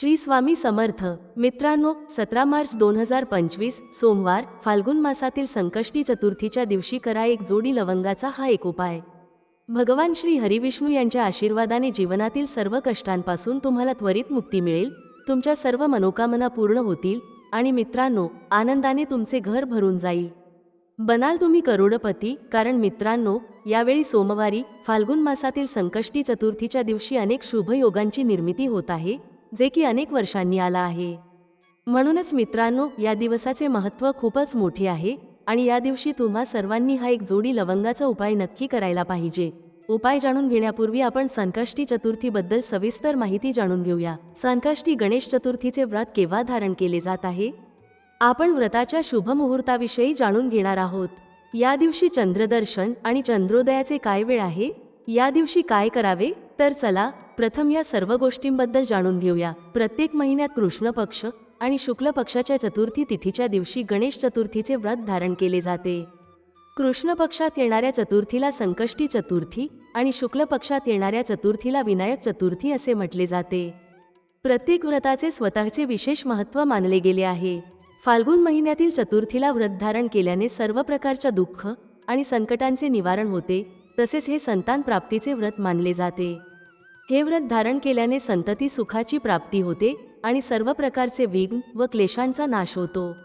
श्री स्वामी समर्थ. मित्रांनो सतरा मार्च दोन हजार पंचवीस सोमवार फाल्गुन मासातील संकष्टी चतुर्थीच्या दिवशी करा एक जोडी लवंगाचा हा एक उपाय. भगवान श्री हरिविष्णू यांच्या आशीर्वादाने जीवनातील सर्व कष्टांपासून तुम्हाला त्वरित मुक्ती मिळेल. तुमच्या सर्व मनोकामना पूर्ण होतील आणि मित्रांनो आनंदाने तुमचे घर भरून जाईल. बनाल तुम्ही करोडपती कारण मित्रांनो यावेळी सोमवारी फाल्गुन मासातील संकष्टी चतुर्थीच्या दिवशी अनेक शुभयोगांची निर्मिती होत आहे. जे की अनेक वर्षांनी आला आहे. म्हणूनच मित्रांनो या दिवसाचे महत्त्व खूपच मोठे आहे आणि या दिवशी तुम्हा सर्वांनी हा एक जोडी लवंगाचा उपाय नक्की करायला पाहिजे. उपाय जाणून घेण्यापूर्वी आपण संकष्टी चतुर्थीबद्दल सविस्तर माहिती जाणून घेऊया. संकष्टी गणेश चतुर्थीचे व्रत केव्हा धारण केले जात आहे? आपण व्रताच्या शुभ मुहूर्ताविषयी जाणून घेणार आहोत. या दिवशी चंद्रदर्शन आणि चंद्रोदयाचे काय वेळ आहे? या दिवशी काय करावे? तर चला प्रथम या सर्व गोष्टींबद्दल जाणून घेऊया. प्रत्येक महिन्यात कृष्ण पक्ष आणि शुक्ल पक्षाच्या चतुर्थी तिथीच्या दिवशी गणेश चतुर्थीचे व्रत धारण केले जाते. कृष्ण पक्षात येणाऱ्या चतुर्थीला संकष्टी चतुर्थी आणि शुक्ल पक्षात येणाऱ्या चतुर्थीला विनायक चतुर्थी असे म्हटले जाते. प्रत्येक व्रताचे स्वतःचे विशेष महत्त्व मानले गेले आहे. फाल्गुन महिन्यातील चतुर्थीला व्रत धारण केल्याने सर्व प्रकारच्या दुःख आणि संकटांचे निवारण होते. तसेच हे संतान प्राप्तीचे व्रत मानले जाते. हे व्रत धारण केल्याने संतती सुखाची प्राप्ती होते आणि सर्व प्रकारचे विघ्न व क्लेशांचा नाश होतो.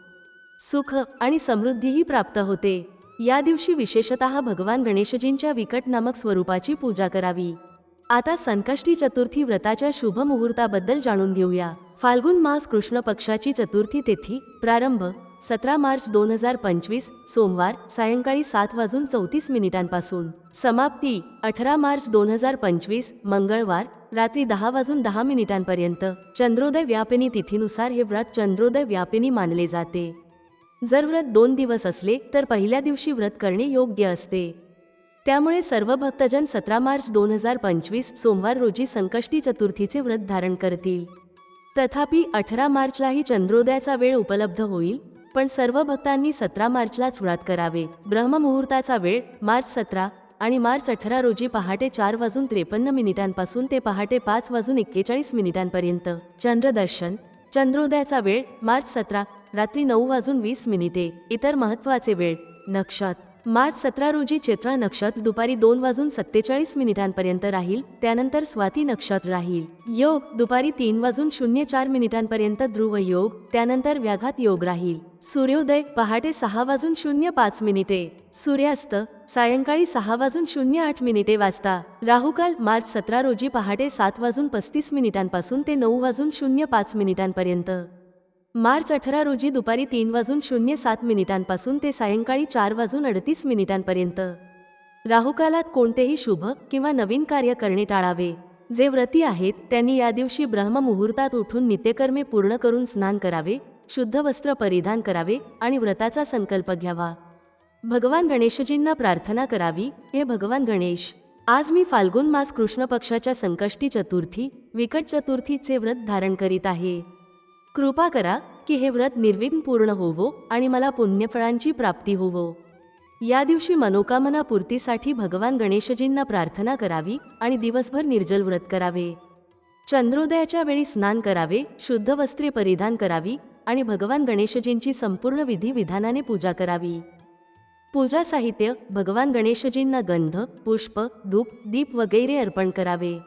सुख आणि समृद्धीही प्राप्त होते. या दिवशी विशेषतः भगवान गणेशजींच्या विकट नामक स्वरूपाची पूजा करावी. आता संकष्टी चतुर्थी व्रताच्या शुभ मुहूर्ताबद्दल जाणून घेऊया. फाल्गुन मास कृष्ण पक्षाची चतुर्थी तिथी प्रारंभ सतरा मार्च दोन हजार पंचवीस सोमवार सायंकाळी सात वाजून चौतीस मिनिटांपासून. समाप्ती अठरा मार्च दोन हजार पंचवीस मंगळवार रात्री दहा वाजून दहा मिनिटांपर्यंत. चंद्रोदय व्यापिनी तिथीनुसार हे व्रत चंद्रोदय व्यापिनी मानले जाते. जर व्रत दोन दिवस असले तर पहिल्या दिवशी व्रत करणे योग्य असते. त्यामुळे सर्व भक्तजन सतरा मार्च दोन हजार पंचवीस सोमवार रोजी संकष्टी चतुर्थीचे व्रत धारण करतील. तथापि अठरा मार्चलाही चंद्रोदयाचा वेळ उपलब्ध होईल पण सर्व भक्तांनी सतरा मार्चलाच व्रत करावे. ब्रह्ममुहूर्ताचा वेळ मार्च सतरा आणि मार्च अठरा रोजी पहाटे चार वाजून त्रेपन्न मिनिटांपासून ते पहाटे पाच वाजून एक्केचाळीस मिनिटांपर्यंत. चंद्रदर्शन चंद्रोदयाचा वेळ मार्च सतरा रात्री नऊ वाजून वीस मिनिटे. इतर महत्त्वाचे वेळ नक्षत्र. मार्च सतरा रोजी चित्रा नक्षत्र दुपारी दोन वाजून सत्तेचाळीस मिनिटांपर्यंत राहील त्यानंतर स्वाती नक्षत्र राहील. योग दुपारी तीन वाजून शून्य चार मिनिटांपर्यंत ध्रुव योग त्यानंतर व्याघात योग राहील. सूर्योदय पहाटे सहा वाजून शून्य पाच मिनिटे. सूर्यास्त सायंकाळी सहा वाजून शून्य आठ मिनिटे वाजता. राहुकाल मार्च सतरा रोजी पहाटे सात वाजून पस्तीस मिनिटांपासून ते नऊ वाजून शून्य पाच मिनिटांपर्यंत. मार्च अठरा रोजी दुपारी तीन वाजून शून्य सात मिनिटांपासून ते सायंकाळी चार वाजून अडतीस मिनिटांपर्यंत. राहुकालात कोणतेही शुभ किंवा नवीन कार्य करणे टाळावे. जे व्रती आहेत त्यांनी या दिवशी ब्रह्ममुहूर्तात उठून नित्यकर्मे पूर्ण करून स्नान करावे शुद्ध वस्त्र परिधान करावे आणि व्रताचा संकल्प घ्यावा. भगवान गणेशजींना प्रार्थना करावी हे भगवान गणेश आज मी फाल्गुन मास कृष्ण पक्षाच्या संकष्टी चतुर्थी विकट चतुर्थीचे व्रत धारण करीत आहे. कृपा करा की हे व्रत निर्विघ्न पूर्ण होवो आणि मला पुण्यफळांची प्राप्ती होवो. या दिवशी मनोकामना पूर्तीसाठी भगवान गणेशजींना प्रार्थना करावी आणि दिवसभर निर्जल व्रत करावे. चंद्रोदयाच्या वेळी स्नान करावे शुद्ध वस्त्रे परिधान करावी आणि भगवान गणेशजींची संपूर्ण विधी विधानाने पूजा करावी. पूजा साहित्य भगवान गणेशजींना गंध पुष्प धूप दीप वगैरे अर्पण करावे.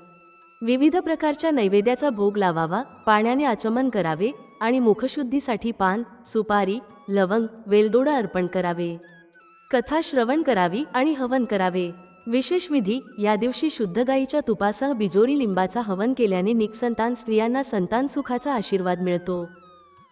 विविध प्रकारच्या नैवेद्याचा भोग लावावा पाण्याने आचमन करावे आणि मुखशुद्धीसाठी पान सुपारी लवंग वेलदोडा अर्पण करावे. कथा श्रवण करावी आणि हवन करावे. विशेष विधी या दिवशी शुद्ध गायीच्या तुपासह बिजोरी लिंबाचा हवन केल्याने निकसंतान स्त्रियांना संतान सुखाचा आशीर्वाद मिळतो.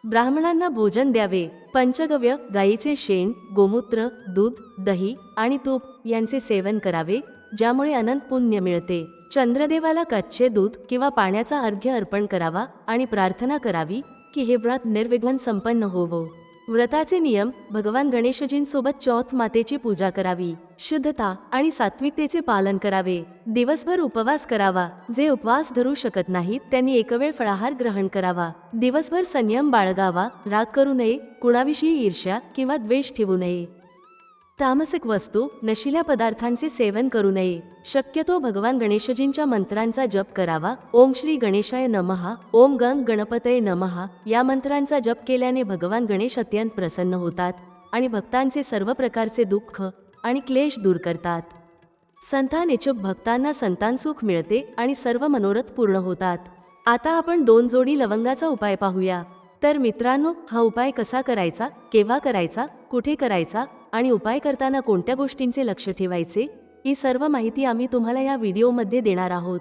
ब्राह्मणांना भोजन द्यावे. पंचगव्य गायीचे शेण गोमूत्र दूध दही आणि तूप यांचे सेवन करावे ज्यामुळे अनंत पुण्य मिळते. चंद्रदेवाला कच्चे दूध किंवा पाण्याचा अर्घ्य अर्पण करावा आणि प्रार्थना करावी की हे व्रत निर्विघ्न संपन्न होवो. व्रताचे नियम भगवान गणेशजींसोबत चौथ मातेची पूजा करावी. शुद्धता आणि सात्विकतेचे पालन करावे. दिवसभर उपवास करावा. जे उपवास धरू शकत नाहीत त्यांनी एकवेळ फळाहार ग्रहण करावा. दिवसभर संयम बाळगावा. राग करू नये. कुणाविषयी ईर्ष्या किंवा द्वेष ठेवू नये. तामसिक वस्तू नशिल्या पदार्थांचे सेवन करू नये. शक्यतो भगवान गणेशजींच्या मंत्रांचा जप करावा. ओम श्री गणेशाय नमहा. ओम गंग गणपतये नमहा. या मंत्रांचा जप केल्याने भगवान गणेश अत्यंत प्रसन्न होतात आणि भक्तांचे सर्व प्रकारचे दुःख आणि क्लेश दूर करतात. संतान इच्छुक भक्तांना संतान सुख मिळते आणि सर्व मनोरथ पूर्ण होतात. आता आपण दोन जोडी लवंगाचा उपाय पाहूया. तर मित्रांनो हा उपाय कसा करायचा केव्हा करायचा कुठे करायचा आणि उपाय करताना कोणत्या गोष्टींचे लक्ष ठेवायचे ही सर्व माहिती आम्ही तुम्हाला या व्हिडिओमध्ये देणार आहोत.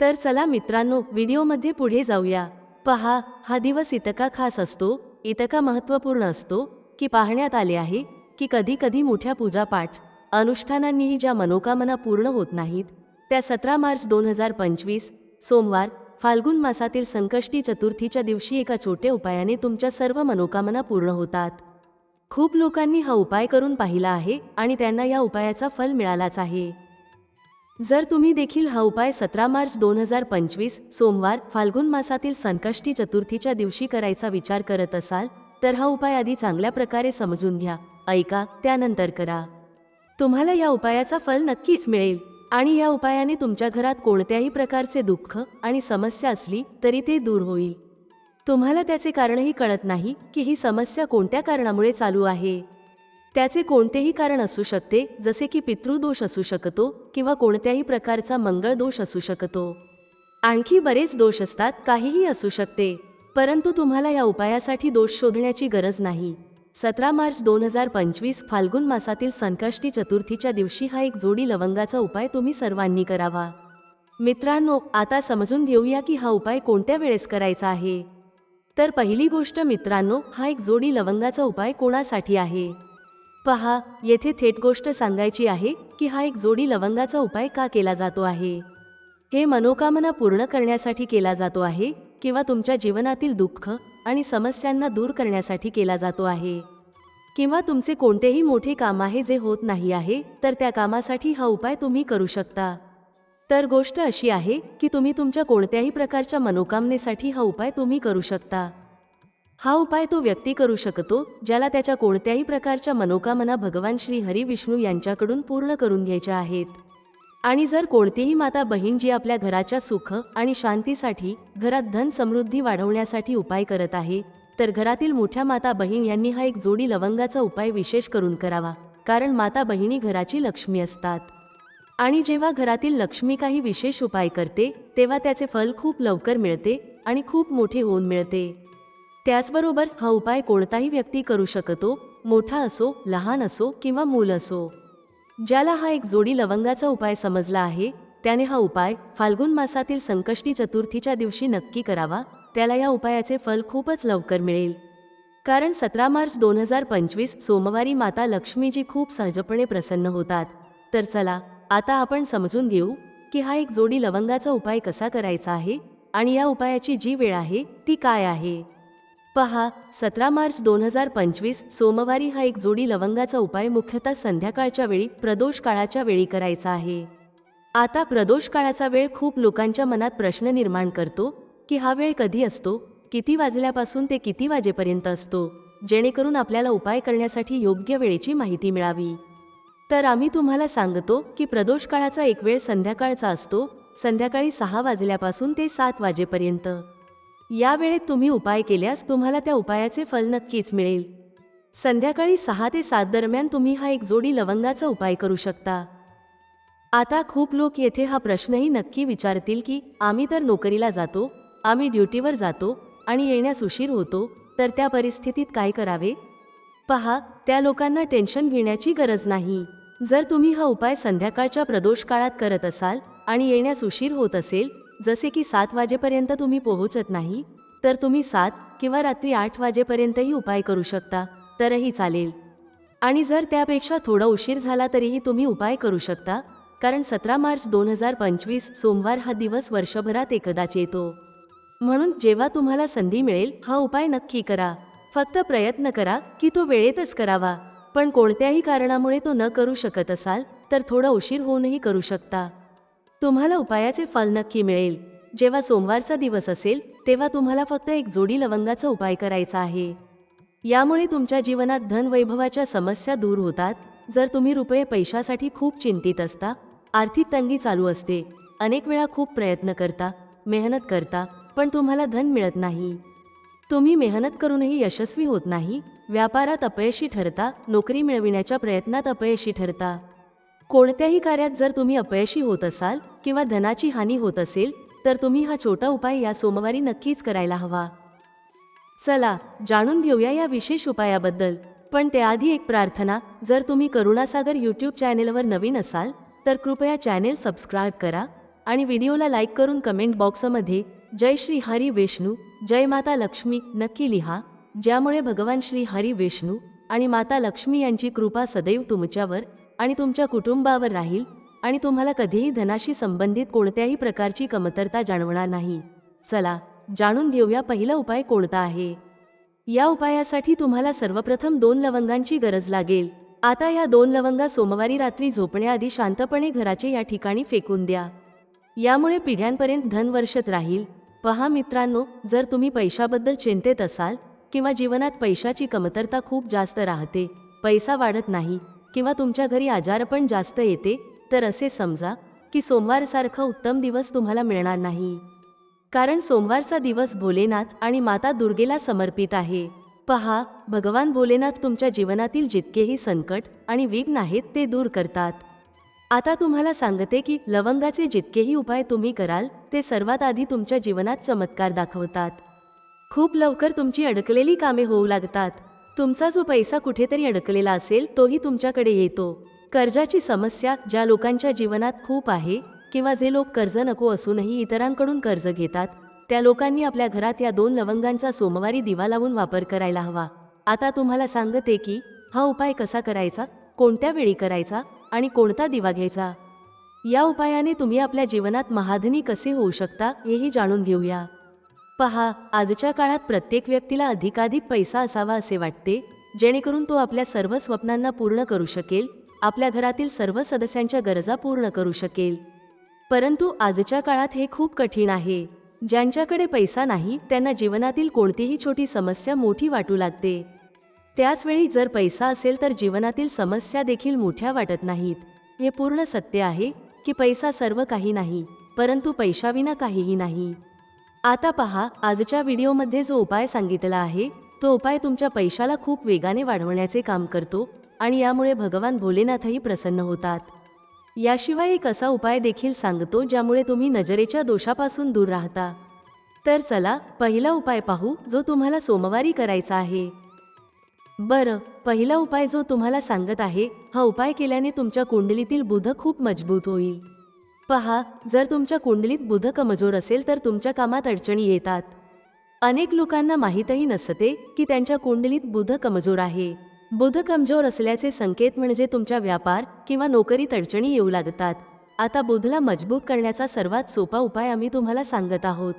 तर चला मित्रांनो व्हिडिओमध्ये पुढे जाऊया. पहा हा दिवस इतका खास असतो इतका महत्त्वपूर्ण असतो की पाहण्यात आले आहे की कधी कधी मोठ्या पूजापाठ अनुष्ठानांनीही ज्या मनोकामना पूर्ण होत नाहीत त्या सतरा मार्च दोन हजार पंचवीस सोमवार फाल्गुन मासातील संकष्टी चतुर्थीच्या दिवशी एका छोट्या उपायाने तुमच्या सर्व मनोकामना पूर्ण होतात. खूप लोकांनी हा उपाय करून पाहिला आहे आणि त्यांना या उपायाचा फल मिळालाच आहे. जर तुम्ही देखील हा उपाय सतरा मार्च दोन हजार पंचवीस सोमवार फाल्गुन मासातील संकष्टी चतुर्थीच्या दिवशी करायचा विचार करत असाल तर हा उपाय आधी चांगल्या प्रकारे समजून घ्या. ऐका त्यानंतर करा. तुम्हाला या उपायाचा फल नक्कीच मिळेल आणि या उपायाने तुमच्या घरात कोणत्याही प्रकारचे दुःख आणि समस्या असली तरी ते दूर होईल. तुम्हाला त्याचे कारणही कळत नाही की ही समस्या कोणत्या कारणामुळे चालू आहे. त्याचे कोणतेही कारण असू शकते जसे की पितृदोष असू शकतो किंवा कोणत्याही प्रकारचा मंगळ दोष असू शकतो. आणखी बरेच दोष असतात काहीही असू शकते परंतु तुम्हाला या उपायासाठी दोष शोधण्याची गरज नाही. सतरा मार्च दोन हजार पंचवीस फाल्गुन मासातील संकष्टी चतुर्थीच्या दिवशी हा एक जोडी लवंगाचा उपाय तुम्ही सर्वांनी करावा. मित्रांनो आता समजून घेऊया की हा उपाय कोणत्या वेळेस करायचा आहे. तर पहिली गोष्ट मित्रांनो हा एक जोडी लवंगाचा उपाय कोणासाठी आहे? पहा येथे थेट गोष्ट सांगायची आहे की हा एक जोडी लवंगाचा उपाय का केला जातो आहे? हे मनोकामना पूर्ण करण्यासाठी केला जातो आहे किंवा तुमच्या जीवनातील दुःख आणि समस्यांना दूर करण्यासाठी केला जातो आहे? किंवा तुमचे कोणतेही मोठे काम आहे जे होत नाही आहे तर त्या कामासाठी हा उपाय तुम्ही करू शकता. तर गोष्ट अशी आहे की तुम्ही तुमच्या कोणत्याही प्रकारच्या मनोकामनेसाठी हा उपाय तुम्ही करू शकता. हा उपाय तो व्यक्ती करू शकतो ज्याला त्याच्या कोणत्याही प्रकारच्या मनोकामना भगवान श्री हरी विष्णू यांच्याकडून पूर्ण करून घ्यायच्या आहेत. आणि जर कोणतीही माता बहीण जी आपल्या घराच्या सुख आणि शांतीसाठी घरात धन समृद्धी वाढवण्यासाठी उपाय करत आहे तर घरातील मोठ्या माता बहीण यांनी हा एक जोडी लवंगाचा उपाय विशेष करून करावा कारण माता बहिणी घराची लक्ष्मी असतात. आणि जेव्हा घरातील लक्ष्मी काही विशेष उपाय करते तेव्हा त्याचे फल खूप लवकर मिळते आणि खूप मोठे होऊन मिळते. त्याचबरोबर हा उपाय कोणताही व्यक्ती करू शकतो मोठा असो लहान असो किंवा मूल असो. ज्याला हा एक जोडी लवंगाचा उपाय समजला आहे त्याने हा उपाय फाल्गुन मासातील संकष्टी चतुर्थीच्या दिवशी नक्की करावा त्याला या उपायाचे फल खूपच लवकर मिळेल. कारण सतरा मार्च दोन हजार पंचवीस सोमवारी माता लक्ष्मीजी खूप सहजपणे प्रसन्न होतात. तर चला आता आपण समजून घेऊ की हा एक जोडी लवंगाचा उपाय कसा करायचा आहे आणि या उपायाची जी वेळ आहे ती काय आहे? पहा सतरा मार्च दोन हजार पंचवीस सोमवारी हा एक जोडी लवंगाचा उपाय मुख्यतः संध्याकाळच्या वेळी प्रदोष काळाच्या वेळी करायचा आहे. आता प्रदोष काळाचा वेळ खूप लोकांच्या मनात प्रश्न निर्माण करतो की हा वेळ कधी असतो किती वाजल्यापासून ते किती वाजेपर्यंत असतो जेणेकरून आपल्याला उपाय करण्यासाठी योग्य वेळेची माहिती मिळावी. तर आम्ही तुम्हाला सांगतो की प्रदोष काळाचा एक वेळ संध्याकाळचा असतो संध्याकाळी सहा वाजल्यापासून ते सात वाजेपर्यंत. या वेळेत तुम्ही उपाय केल्यास तुम्हाला त्या उपायाचे फल नक्कीच मिळेल. संध्याकाळी सहा ते सात दरम्यान तुम्ही हा एक जोडी लवंगाचा उपाय करू शकता. आता खूप लोक येथे हा प्रश्नही नक्की विचारतील की आम्ही तर नोकरीला जातो आम्ही ड्युटीवर जातो आणि येण्यास उशीर होतो तर त्या परिस्थितीत काय करावे? पहा त्या लोकांना टेन्शन घेण्याची गरज नाही. जर तुम्ही हा उपाय संध्याकाळच्या प्रदोष काळात करत असाल आणि येण्यास उशीर होत असेल जसे की सात वाजेपर्यंत तुम्ही पोहोचत नाही तर तुम्ही सात किंवा रात्री आठ वाजेपर्यंतही उपाय करू शकता तरही चालेल. आणि जर त्यापेक्षा थोडा उशीर झाला तरीही तुम्ही उपाय करू शकता कारण सतरा मार्च दोन हजार पंचवीस सोमवार हा दिवस वर्षभरात एकदाच येतो. म्हणून जेव्हा तुम्हाला संधी मिळेल हा उपाय नक्की करा. फक्त प्रयत्न करा की तो वेळेतच करावा. पण कोणत्याही कारणामुळे तो न करू शकत असाल तर थोडा उशीर होऊनही करू शकता. तुम्हाला उपायाचे फल नक्की मिळेल. जेव्हा सोमवारचा दिवस असेल तेव्हा तुम्हाला फक्त एक जोडी लवंगाचा उपाय करायचा आहे. यामुळे तुमच्या जीवनात धनवैभवाच्या समस्या दूर होतात. जर तुम्ही रुपये पैशासाठी खूप चिंतित असता आर्थिक तंगी चालू असते. अनेक वेळा खूप प्रयत्न करता मेहनत करता पण तुम्हाला धन मिळत नाही. तुम्ही मेहनत करूनही यशस्वी होत नाही व्यापारात अपयशी ठरता नोकरी मिळविण्याच्या प्रयत्नात अपयशी ठरता. कोणत्याही कार्यात जर तुम्ही अपयशी होत असाल किंवा धनाची हानी होत असेल तर तुम्ही हा छोटा उपाय या सोमवारी नक्कीच करायला हवा. चला जाणून घेऊया या विशेष उपायाबद्दल. पण त्याआधी एक प्रार्थना जर तुम्ही करुणासागर यूट्यूब चॅनेलवर नवीन असाल तर कृपया चॅनेल सबस्क्राईब करा आणि व्हिडिओला लाईक करून कमेंट बॉक्समध्ये जय श्री हरी विष्णू जय माता लक्ष्मी नक्की लिहा. ज्यामुळे भगवान श्री हरी विष्णू आणि माता लक्ष्मी यांची कृपा सदैव तुमच्यावर आणि तुमच्या कुटुंबावर राहील आणि तुम्हाला कधीही धनाशी संबंधित कोणत्याही प्रकारची कमतरता जाणवणार नाही. चला जाणून घेऊया पहिला उपाय कोणता आहे? या उपायासाठी तुम्हाला सर्वप्रथम दोन लवंगांची गरज लागेल. आता या दोन लवंगा सोमवारी रात्री झोपण्याआधी शांतपणे घराचे या ठिकाणी फेकून द्या. यामुळे पिढ्यांपर्यंत धन वर्षत राहील पहा मित्रांनो जर तुम्ही पैशाबद्दल चिंतेत असाल किंवा जीवनात पैशाची कमतरता खूप जास्त राहते पैसा वाढत नाही किंवा तुमच्या घरी आजारपण जास्त येते तर असे समजा की सोमवारसारखा उत्तम दिवस तुम्हाला मिळणार नाही. कारण सोमवारचा दिवस भोलेनाथ आणि माता दुर्गेला समर्पित आहे. पहा भगवान भोलेनाथ तुमच्या जीवनातील जितकेही संकट आणि विघ्न आहेत ते दूर करतात. आता तुम्हाला सांगते की लवंगाचे जितकेही उपाय तुम्ही कराल ते सर्वात आधी तुमच्या जीवनात चमत्कार दाखवतात. खूप लवकर तुमची अडकलेली कामे होऊ लागतात. तुमचा जो पैसा कुठेतरी अडकलेला असेल तोही तुमच्याकडे येतो. कर्जाची समस्या ज्या लोकांच्या जीवनात खूप आहे किंवा जे लोक कर्ज नको असूनही इतरांकडून कर्ज घेतात त्या लोकांनी आपल्या घरात या दोन लवंगांचा सोमवारी दिवा लावून वापर करायला हवा. आता तुम्हाला सांगते की हा उपाय कसा करायचा कोणत्या वेळी करायचा आणि कोणता दिवा घ्यायचा? या उपायाने तुम्ही आपल्या जीवनात महाधनी कसे होऊ शकता हेही जाणून घेऊया. पहा आजच्या काळात प्रत्येक व्यक्तीला अधिकाधिक पैसा असावा असे वाटते जेणेकरून तो आपल्या सर्व स्वप्नांना पूर्ण करू शकेल आपल्या घरातील सर्व सदस्यांच्या गरजा पूर्ण करू शकेल. परंतु आजच्या काळात हे खूप कठीण आहे. ज्यांच्याकडे पैसा नाही त्यांना जीवनातील कोणतीही छोटी समस्या मोठी वाटू लागते. त्याचवेळी जर पैसा असेल तर जीवनातील समस्या देखील मोठ्या वाटत नाहीत. हे पूर्ण सत्य आहे की पैसा सर्व काही नाही परंतु पैशाविना काहीही नाही. आता पहा आजच्या व्हिडिओमध्ये जो उपाय सांगितला आहे तो उपाय तुमच्या पैशाला खूप वेगाने वाढवण्याचे काम करतो आणि यामुळे भगवान भोलेनाथही प्रसन्न होतात. याशिवाय एक असा उपाय देखील सांगतो ज्यामुळे तुम्ही नजरेच्या दोषापासून दूर राहता. तर चला पहिला उपाय पाहू जो तुम्हाला सोमवारी करायचा आहे. बरं पहिला उपाय जो तुम्हाला सांगत आहे हा उपाय केल्याने तुमच्या कुंडलीतील बुध खूप मजबूत होईल. पहा जर तुमच्या कुंडलीत बुध कमजोर असेल तर तुमच्या कामात अडचणी येतात. अनेक लोकांना माहीतही नसते की त्यांच्या कुंडलीत बुध कमजोर आहे. बुध कमजोर असल्याचे संकेत म्हणजे तुमच्या व्यापार किंवा नोकरीत अडचणी येऊ लागतात. आता बुधला मजबूत करण्याचा सर्वात सोपा उपाय आम्ही तुम्हाला सांगत आहोत.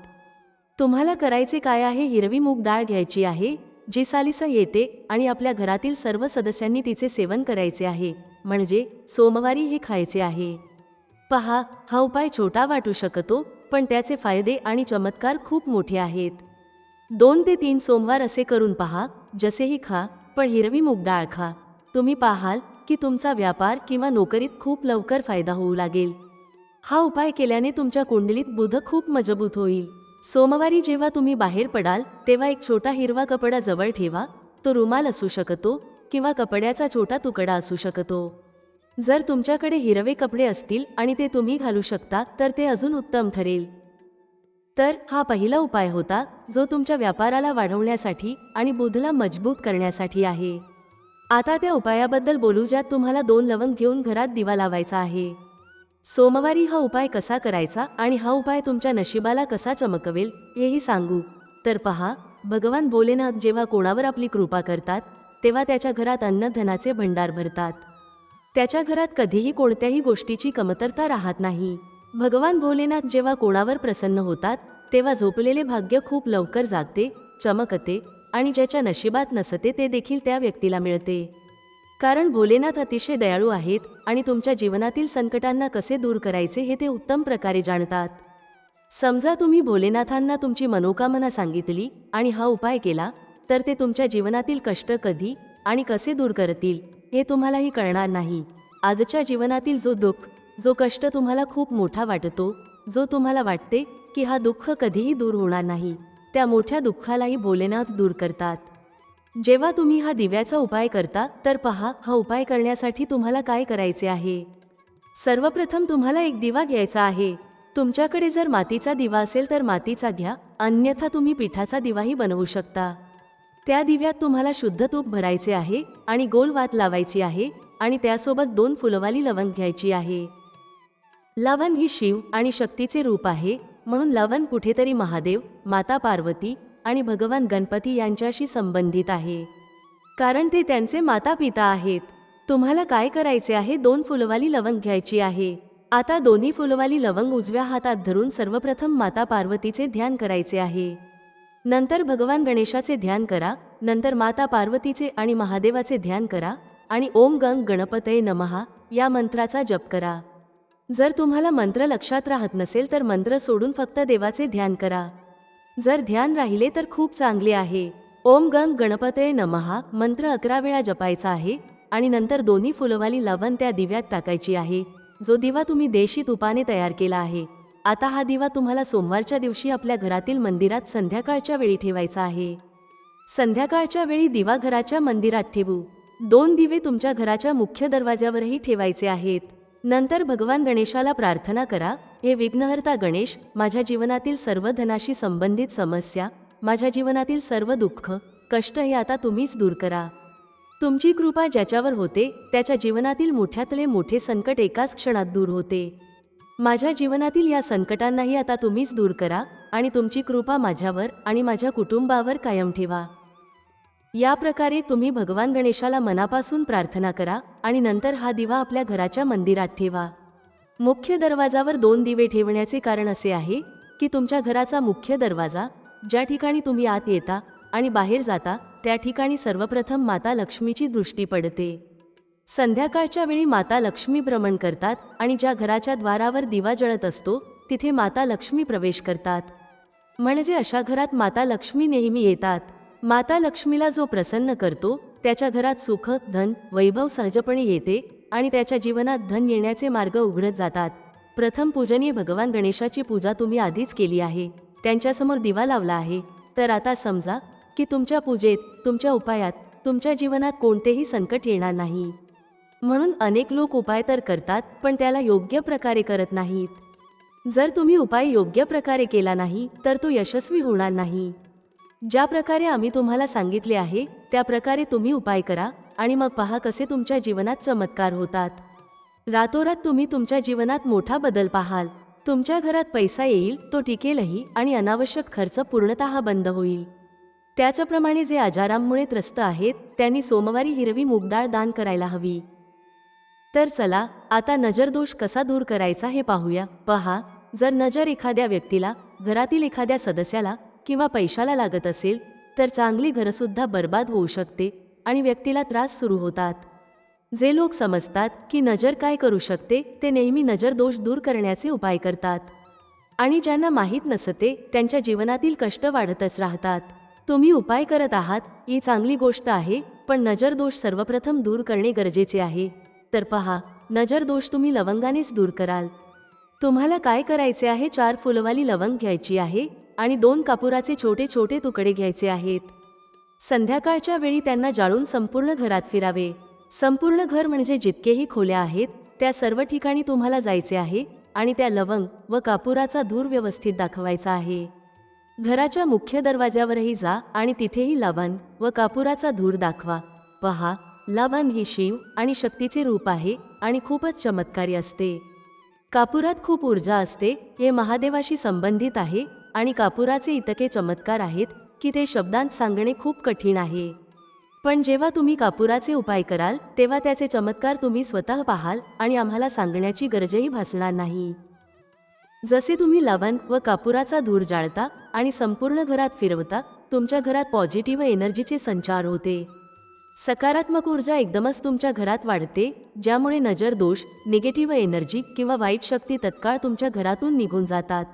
तुम्हाला करायचे काय आहे हिरवी मूग डाळ घ्यायची आहे जी सालिसा येते आणि आपल्या घरातील सर्व सदस्यांनी तिचे सेवन करायचे आहे म्हणजे सोमवारी हे खायचे आहे. पहा हा उपाय छोटा वाटू शकतो पण त्याचे फायदे आणि चमत्कार खूप मोठे आहेत. दोन ते तीन सोमवार असे करून पहा जसेही खा पण हिरवी मूग डाळ खा. तुम्ही पाहाल की तुमचा व्यापार किंवा नोकरीत खूप लवकर फायदा होऊ लागेल. हा उपाय केल्याने तुमच्या कुंडलीत बुध खूप मजबूत होईल. सोमवारी जेव्हा तुम्ही बाहेर पडाल तेव्हा एक छोटा हिरवा कपडा जवळ ठेवा. तो रुमाल असू शकतो किंवा कपड्याचा छोटा तुकडा असू शकतो. जर तुमच्याकडे हिरवे कपडे असतील आणि ते तुम्ही घालू शकता तर ते अजून उत्तम ठरेल. तर हा पहिला उपाय होता जो तुमच्या व्यापाराला वाढवण्यासाठी आणि बुधला मजबूत करण्यासाठी आहे. आता त्या उपायाबद्दल बोलू ज्यात तुम्हाला दोन लवंग घेऊन घरात दिवा लावायचा आहे. सोमवारी हा उपाय कसा करायचा आणि हा उपाय तुमच्या नशिबाला कसा चमकवेल हेही सांगू. तर पहा भगवान भोलेनाथ जेव्हा कोणावर आपली कृपा करतात तेव्हा त्याच्या घरात अन्नधनाचे भंडार भरतात. त्याच्या घरात कधीही कोणत्याही गोष्टीची कमतरता राहत नाही. भगवान भोलेनाथ जेव्हा कोणावर प्रसन्न होतात तेव्हा झोपलेले भाग्य खूप लवकर जागते चमकते आणि ज्याच्या नशिबात नसते ते देखील त्या व्यक्तीला मिळते. कारण भोलेनाथ अतिशय दयाळू आहेत आणि तुमच्या जीवनातील संकटांना कसे दूर करायचे हे ते उत्तम प्रकारे जाणतात. समजा तुम्ही भोलेनाथांना तुमची मनोकामना सांगितली आणि हा उपाय केला तर ते तुमच्या जीवनातील कष्ट कधी आणि कसे दूर करतील हे तुम्हालाही कळणार नाही. आजच्या जीवनातील जो दुःख जो कष्ट तुम्हाला खूप मोठा वाटतो जो तुम्हाला वाटते की हा दुःख कधीही दूर होणार नाही त्या मोठ्या दुःखालाही भोलेनाथ दूर करतात. जेव्हा तुम्ही हा दिव्याचा उपाय करता तर पहा हा उपाय करण्यासाठी तुम्हाला काय करायचे आहे? सर्वप्रथम तुम्हाला एक दिवा घ्यायचा आहे. तुमच्याकडे जर मातीचा दिवा असेल तर मातीचा घ्या अन्यथा तुम्ही पिठाचा दिवाही बनवू शकता. त्या दिव्यात तुम्हाला शुद्ध तूप भरायचे आहे आणि गोल वात लावायची आहे आणि त्यासोबत दोन फुलवाली लवंग घ्यायची आहे. लवण ही शिव आणि शक्तीचे रूप आहे म्हणून लवण कुठेतरी महादेव माता पार्वती आणि भगवान गणपती यांच्याशी संबंधित आहे. कारण ते त्यांचे माता पिता आहेत. तुम्हाला काय करायचे आहे? दोन फुलवाली लवंग घ्यायची आहे. आता दोन्ही फुलवाली लवंग उजव्या हातात धरून सर्वप्रथम माता पार्वतीचे ध्यान करायचे आहे. नंतर भगवान गणेशाचे ध्यान करा. नंतर माता पार्वतीचे आणि महादेवाचे ध्यान करा. आणि ओम गंग गणपतये नमहा या मंत्राचा जप करा. जर तुम्हाला मंत्र लक्षात राहत नसेल तर मंत्र सोडून फक्त देवाचे ध्यान करा. जर ध्यान राहिले तर खूप चांगले आहे. ओम गंग गणपतये नमहा मंत्र अकरा वेळा जपायचा आहे आणि नंतर दोन्ही फुलवाली लवण त्या दिव्यात टाकायची आहे. जो दिवा तुम्ही देशी तुपाने तयार केला आहे. आता हा दिवा तुम्हाला सोमवारच्या दिवशी आपल्या घरातील मंदिरात संध्याकाळच्या वेळी ठेवायचा आहे. संध्याकाळच्या वेळी दिवा घराच्या मंदिरात ठेवू. दोन दिवे तुमच्या घराच्या मुख्य दरवाजावरही ठेवायचे आहेत. नंतर भगवान गणेशाला प्रार्थना करा हे विघ्नहर्ता गणेश माझ्या जीवनातील सर्व धनाशी संबंधित समस्या माझ्या जीवनातील सर्व दुःख कष्ट हे आता तुम्हीच दूर करा. तुमची कृपा ज्याच्यावर होते त्याच्या जीवनातील मोठ्यातले मोठे संकट एकाच क्षणात दूर होते. माझ्या जीवनातील या संकटांनाही आता तुम्हीच दूर करा आणि तुमची कृपा माझ्यावर आणि माझ्या कुटुंबावर कायम ठेवा. या प्रकारे तुम्ही भगवान गणेशाला मनापासून प्रार्थना करा आणि नंतर हा दिवा आपल्या घराच्या मंदिरात ठेवा. मुख्य दरवाजावर दोन दिवे ठेवण्याचे कारण असे आहे की तुमच्या घराचा मुख्य दरवाजा ज्या ठिकाणी तुम्ही आत येता आणि बाहेर जाता त्या ठिकाणी सर्वप्रथम माता लक्ष्मीची दृष्टी पडते. संध्याकाळच्या वेळी माता लक्ष्मी भ्रमण करतात आणि ज्या घराच्या द्वारावर दिवा जळत असतो तिथे माता लक्ष्मी प्रवेश करतात. म्हणजे अशा घरात माता लक्ष्मी नेहमी येतात. माता लक्ष्मीला जो प्रसन्न करतो त्याच्या घरात सुख धन वैभव सहजपणे येते आणि त्याच्या जीवनात धन येण्याचे मार्ग उघडत जातात. प्रथम पूजनीय भगवान गणेशाची पूजा तुम्ही आधीच केली आहे. त्यांच्यासमोर दिवा लावला आहे. तर आता समजा की तुमच्या पूजेत तुमच्या उपायात तुमच्या जीवनात कोणतेही संकट येणार नाही. म्हणून अनेक लोक उपाय तर करतात पण त्याला योग्य प्रकारे करत नाहीत. जर तुम्ही उपाय योग्य प्रकारे केला नाही तर तो यशस्वी होणार नाही. ज्या प्रकारे आम्ही तुम्हाला सांगितले आहे त्या प्रकारे तुम्ही उपाय करा आणि मग पहा कसे तुमच्या जीवनात चमत्कार होतात. रातोरात तुम्ही तुमच्या जीवनात मोठा बदल पाहाल. तुमच्या घरात पैसा येईल तो टिकेलही आणि अनावश्यक खर्च पूर्णतः बंद होईल. त्याचप्रमाणे जे आजारांमुळे त्रस्त आहेत त्यांनी सोमवारी हिरवी मूगडाळ दान करायला हवी. तर चला आता नजरदोष कसा दूर करायचा हे पाहूया. पहा जर नजर एखाद्या व्यक्तीला घरातील एखाद्या सदस्याला किंवा पैशाला लागत असेल तर चांगली घरंसुद्धा बर्बाद होऊ शकते आणि व्यक्तीला त्रास सुरू होतात. जे लोक समजतात की नजर काय करू शकते ते नेहमी नजर दोष दूर करण्याचे उपाय करतात. आणि ज्यांना माहीत नसते त्यांच्या जीवनातील कष्ट वाढतच राहतात. तुम्ही उपाय करत आहात ही चांगली गोष्ट आहे पण नजर दोष सर्वप्रथम दूर करणे गरजेचे आहे. तर पहा नजर दोष तुम्ही लवंगानेच दूर कराल. तुम्हाला काय करायचे आहे चार फुलवाली लवंग घ्यायची आहे? आणि दोन कापुराचे छोटे छोटे तुकडे घ्यायचे आहेत. संध्याकाळच्या वेळी त्यांना जाळून संपूर्ण घरात फिरावे. संपूर्ण घर म्हणजे जितकेही खोल्या आहेत त्या सर्व ठिकाणी तुम्हाला जायचे आहे आणि त्या लवंग व कापुराचा धूर व्यवस्थित दाखवायचा आहे. घराच्या मुख्य दरवाज्यावरही जा आणि तिथेही लवण व कापुराचा धूर दाखवा. पहा लवण ही शिव आणि शक्तीचे रूप आहे आणि खूपच चमत्कारी असते. कापुरात खूप ऊर्जा असते हे महादेवाशी संबंधित आहे आणि कापुराचे इतके चमत्कार आहेत की ते शब्दांत सांगणे खूप कठीण आहे. पण जेव्हा तुम्ही कापुराचे उपाय कराल तेव्हा त्याचे चमत्कार तुम्ही स्वतः पाहाल आणि आम्हाला सांगण्याची गरजही भासणार नाही. जसे तुम्ही लवण व कापुराचा धूर जाळता आणि संपूर्ण घरात फिरवता तुमच्या घरात पॉझिटिव्ह एनर्जीचे संचार होते. सकारात्मक ऊर्जा एकदमच तुमच्या घरात वाढते ज्यामुळे नजर दोष निगेटिव्ह एनर्जी किंवा वाईट शक्ती तत्काळ तुमच्या घरातून निघून जातात.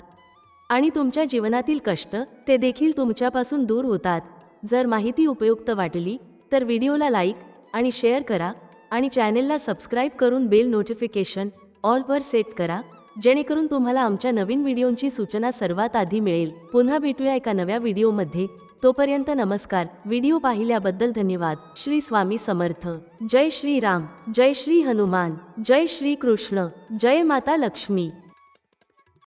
आणि तुमच्या जीवनातील कष्ट ते देखील तुमच्यापासून दूर होतात. जर माहिती उपयुक्त वाटली तर व्हिडिओला लाईक आणि शेअर करा आणि चॅनेलला सबस्क्राईब करून बेल नोटिफिकेशन ऑलवर सेट करा जेणेकरून तुम्हाला आमच्या नवीन व्हिडिओंची सूचना सर्वात आधी मिळेल. पुन्हा भेटूया एका नव्या व्हिडिओमध्ये. तोपर्यंत नमस्कार. व्हिडिओ पाहिल्याबद्दल धन्यवाद. श्री स्वामी समर्थ. जय श्री राम. जय श्री हनुमान. जय श्री कृष्ण. जय माता लक्ष्मी.